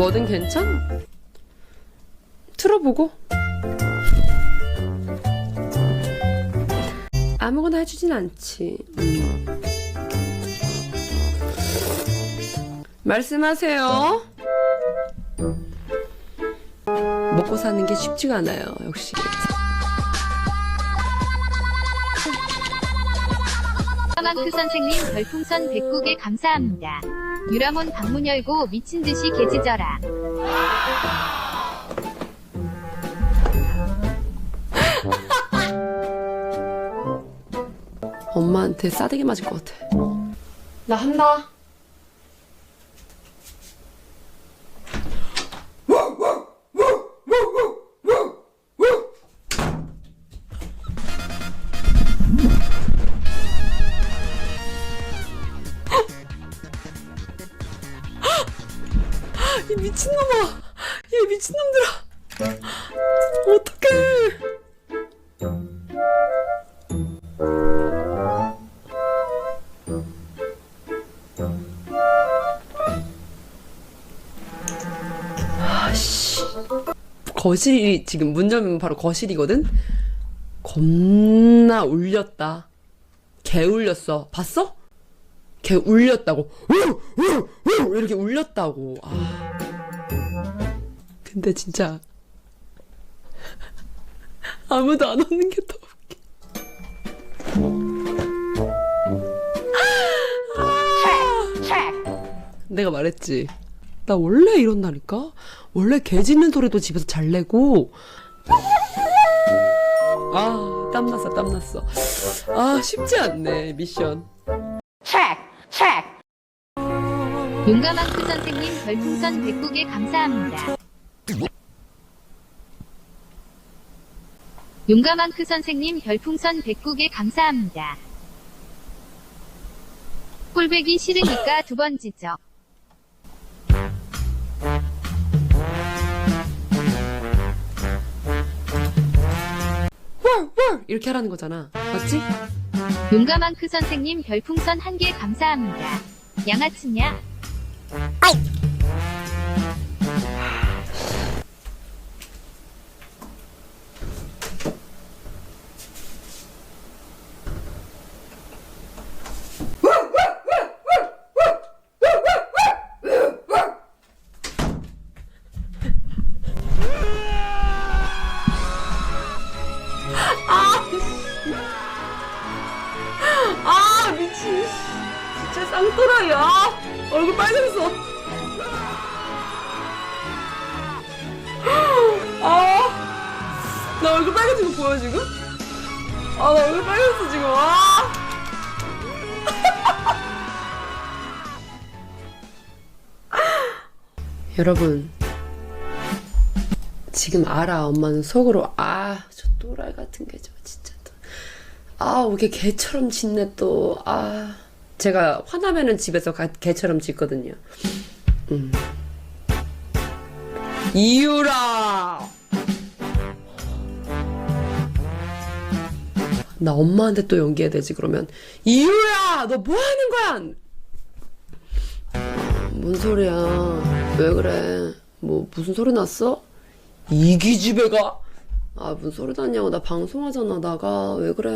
뭐든 괜찮? 틀어보고. 아무거나 해주진 않지. 음. 말씀하세요. 먹고 사는 게 쉽지가 않아요, 역시. 마크 선생님 별풍선 100국에 감사합니다. 유람원 방문 열고 미친 듯이 개짖어라. 엄마한테 싸대기 맞을 것 같아. 나 한다. 이 미친놈아! 얘 미친놈들아! 어떡해! 아씨. 거실이 지금 문 열면 바로 거실이거든? 겁나 울렸다. 개 울렸어. 봤어? 개 울렸다고. 이렇게 울렸다고. 아. 근데 진짜 아무도 안 오는 게 더 웃겨. 내가 말했지. 나 원래 이런다니까? 원래 개 짖는 소리도 집에서 잘 내고. 아, 땀났어, 땀났어. 아, 쉽지 않네, 미션. 용감한 크 선생님 별풍선 100국에 감사합니다. 용감한 크 선생님 별풍선 100국에 감사합니다. 꼴배기 싫으니까 두 번 지적. 이렇게 하라는 거잖아. 맞지? 용감한 크 선생님 별풍선 한 개 감사합니다. 양아치냐? 진짜 쌍또라이야. 얼굴 빨개졌어. 아, 나 얼굴 빨개진 거 보여, 지금? 아, 나 얼굴 빨개졌어, 지금. 아. 여러분, 지금 알아. 엄마는 속으로, 아, 저 또라이 같은 게 저 진짜 또. 아, 왜 이렇게 개처럼 짖네 또. 아, 제가 화나면은 집에서 가- 개처럼 짖거든요. 음. 이유라! 나 엄마한테 또 연기해야 되지, 그러면. 이유야! 너 뭐 하는 거야! 뭔 소리야. 왜 그래. 뭐, 무슨 소리 났어? 이기 집에 가? 아, 무슨 소리 났냐고. 나 방송하잖아. 나가. 왜 그래.